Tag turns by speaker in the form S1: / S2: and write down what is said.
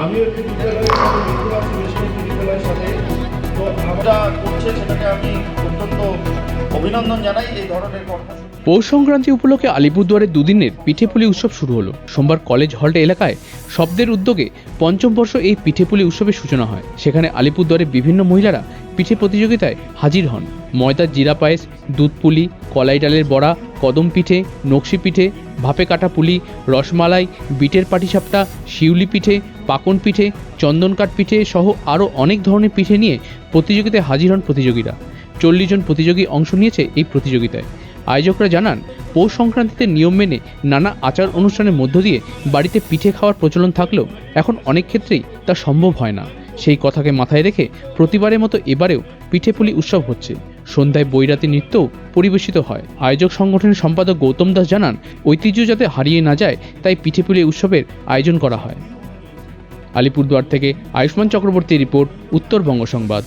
S1: আমিও একটি বিদ্যালয়ের সাথে তো আমরা করছে সেটাকে আমি অত্যন্ত অভিনন্দন জানাই এই ধরনের কর্মসূচি।
S2: পৌষ সংক্রান্তি উপলক্ষে আলিপুরদুয়ারে দুদিনের পিঠেপুলি উৎসব শুরু হলো। সোমবার কলেজ হল্ট এলাকায় শব্দের উদ্যোগে পঞ্চম বর্ষ এই পিঠেপুলি উৎসবের সূচনা হয়। সেখানে আলিপুরদুয়ারে বিভিন্ন মহিলারা পিঠে প্রতিযোগিতায় হাজির হন। ময়দার জিরা পায়েস, দুধ পুলি, কলাই ডালের বড়া, কদম পিঠে, নকশি পিঠে, ভাপে কাটা পুলি, রসমালাই, বিটের পাটিসাপটা, শিউলি পিঠে পাকন পিঠে, চন্দনকাঠ পিঠে সহ আরও অনেক ধরনের পিঠে নিয়ে প্রতিযোগিতায় হাজির হন প্রতিযোগীরা। চল্লিশ জন প্রতিযোগী অংশ নিয়েছে এই প্রতিযোগিতায়। আয়োজকরা জানান, পৌষ সংক্রান্তিতে নিয়ম মেনে নানা আচার অনুষ্ঠানের মধ্য দিয়ে বাড়িতে পিঠে খাওয়ার প্রচলন থাকলেও এখন অনেক ক্ষেত্রেই তা সম্ভব হয় না। সেই কথাকে মাথায় রেখে প্রতিবারের মতো এবারেও পিঠেপুলি উৎসব হচ্ছে। সন্ধ্যায় বৈরাতি নৃত্যও পরিবেশিত হয়। আয়োজক সংগঠনের সম্পাদক গৌতম দাস জানান, ঐতিহ্য যাতে হারিয়ে না যায়, তাই পিঠেপুলি উৎসবের আয়োজন করা হয়। আলিপুরদুয়ার থেকে আয়ুষ্মান চক্রবর্তী রিপোর্ট উত্তরবঙ্গ সংবাদ।